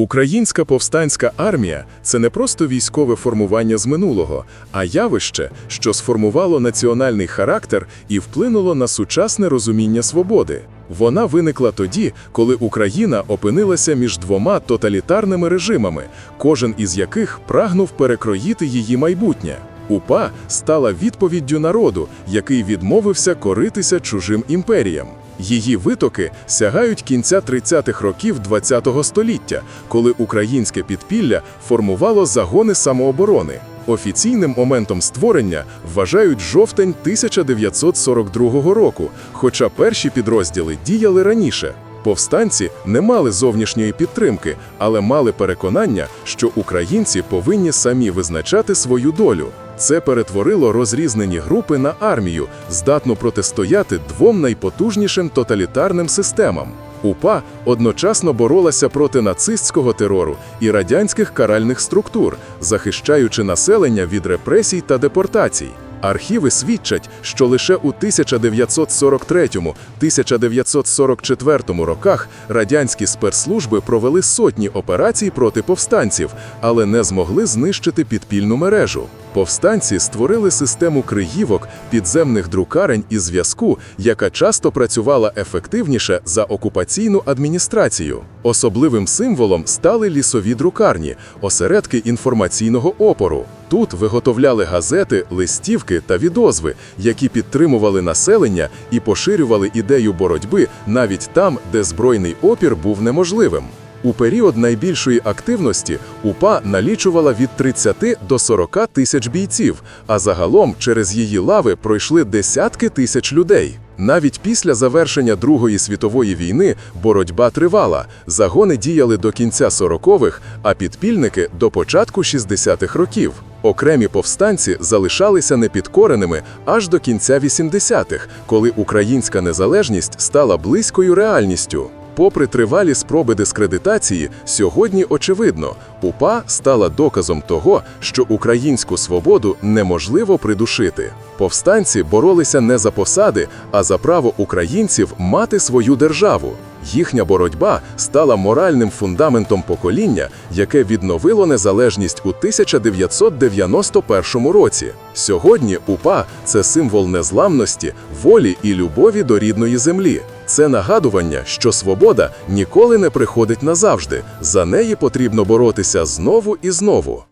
Українська повстанська армія це не просто військове формування з минулого, а явище, що сформувало національний характер і вплинуло на сучасне розуміння свободи. Вона виникла тоді, коли Україна опинилася між двома тоталітарними режимами, кожен із яких прагнув перекроїти її майбутнє. УПА стала відповіддю народу, який відмовився коритися чужим імперіям. Її витоки сягають кінця 30-х років ХХ століття, коли українське підпілля формувало загони самооборони. Офіційним моментом створення вважають жовтень 1942 року, хоча перші підрозділи діяли раніше. Повстанці не мали зовнішньої підтримки, але мали переконання, що українці повинні самі визначати свою долю. Це перетворило розрізнені групи на армію, здатну протистояти двом найпотужнішим тоталітарним системам. УПА одночасно боролася проти нацистського терору і радянських каральних структур, захищаючи населення від репресій та депортацій. Архіви свідчать, що лише у 1943-1944 роках радянські спецслужби провели сотні операцій проти повстанців, але не змогли знищити підпільну мережу. Повстанці створили систему криївок, підземних друкарень і зв'язку, яка часто працювала ефективніше за окупаційну адміністрацію. Особливим символом стали лісові друкарні, осередки інформаційного опору. Тут виготовляли газети, листівки та відозви, які підтримували населення і поширювали ідею боротьби навіть там, де збройний опір був неможливим. У період найбільшої активності УПА налічувала від 30 до 40 тисяч бійців, а загалом через її лави пройшли десятки тисяч людей. Навіть після завершення Другої світової війни боротьба тривала, загони діяли до кінця 40-х, а підпільники – до початку 60-х років. Окремі повстанці залишалися непідкореними аж до кінця 80-х, коли українська незалежність стала близькою реальністю. Попри тривалі спроби дискредитації, сьогодні очевидно, УПА стала доказом того, що українську свободу неможливо придушити. Повстанці боролися не за посади, а за право українців мати свою державу. Їхня боротьба стала моральним фундаментом покоління, яке відновило незалежність у 1991 році. Сьогодні УПА це символ незламності, волі і любові до рідної землі. Це нагадування, що свобода ніколи не приходить назавжди. За неї потрібно боротися знову і знову.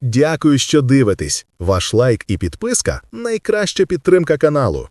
Дякую, що дивитесь. Ваш лайк і підписка найкраща підтримка каналу.